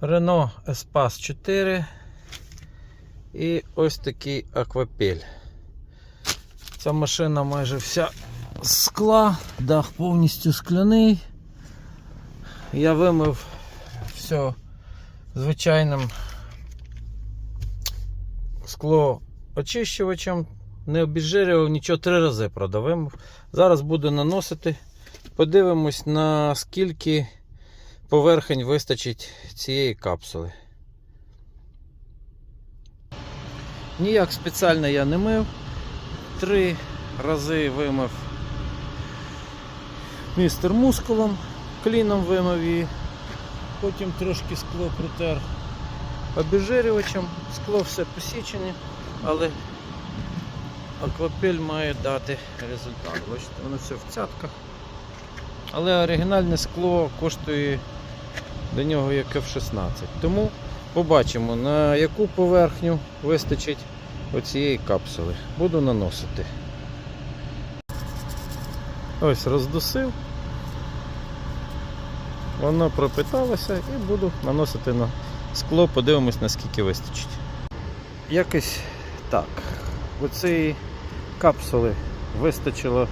Renault Espace 4 і ось такий аквапель. Ця машина майже вся скла, дах повністю скляний. Я вимив все звичайним скло очищувачем, не обіжирював, нічого три рази правда, вимив. Зараз буду наносити. Подивимось, наскільки поверхень вистачить цієї капсули. Ніяк спеціально я не мив. Три рази вимив містер мускулом, кліном вимив її, потім трошки скло протер обезжирювачем, скло все посічене, але аквапель має дати результат. Бачите, воно все в цятках. Але оригінальне скло коштує до нього як F16. Тому побачимо, на яку поверхню вистачить оцієї капсули. Буду наносити. Ось роздусив. Воно пропиталося і буду наносити на скло, подивимось наскільки вистачить. Якось так. Оцієї капсули вистачило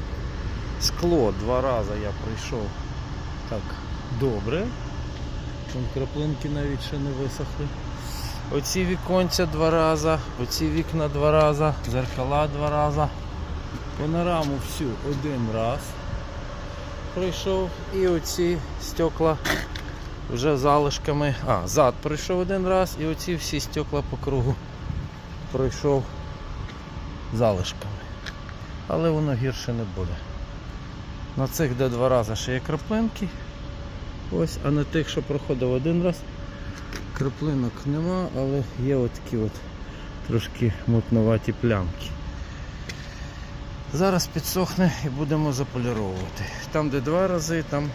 скло два рази я пройшов так добре. Там краплинки навіть ще не висохли. Оці віконця два рази, оці вікна два рази, зеркала два рази. Панораму всю один раз пройшов і оці стекла вже залишками. А, зад пройшов один раз і оці всі стекла по кругу пройшов залишками. Але воно гірше не буде. На цих де два рази ще є краплинки. Ось, а на тих, що проходив один раз, краплинок нема, але є от такі от трошки мутноваті плямки. Зараз підсохне і будемо заполіровувати. Там, де два рази, там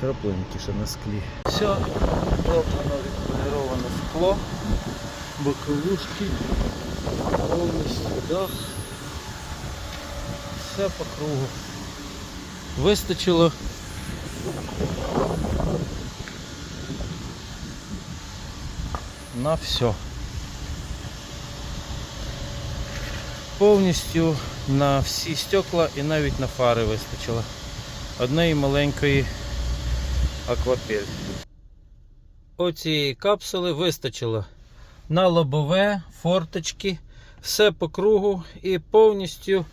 краплинки ще на склі. Все, зроблено відполіроване скло, боковушки, повністю дах. Все по кругу. Вистачило на все. Повністю на всі стекла і навіть на фари вистачило. Однієї маленької аквапель. Оцієї капсули вистачило на лобове, форточки, все по кругу і повністю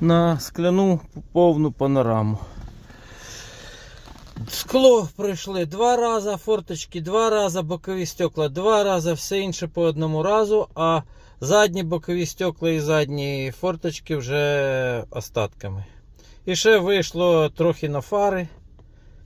на скляну повну панораму. Скло пройшли два рази, форточки два рази, бокові стекла два рази, все інше по одному разу, а задні бокові стекла і задні форточки вже остатками. І ще вийшло трохи на фари.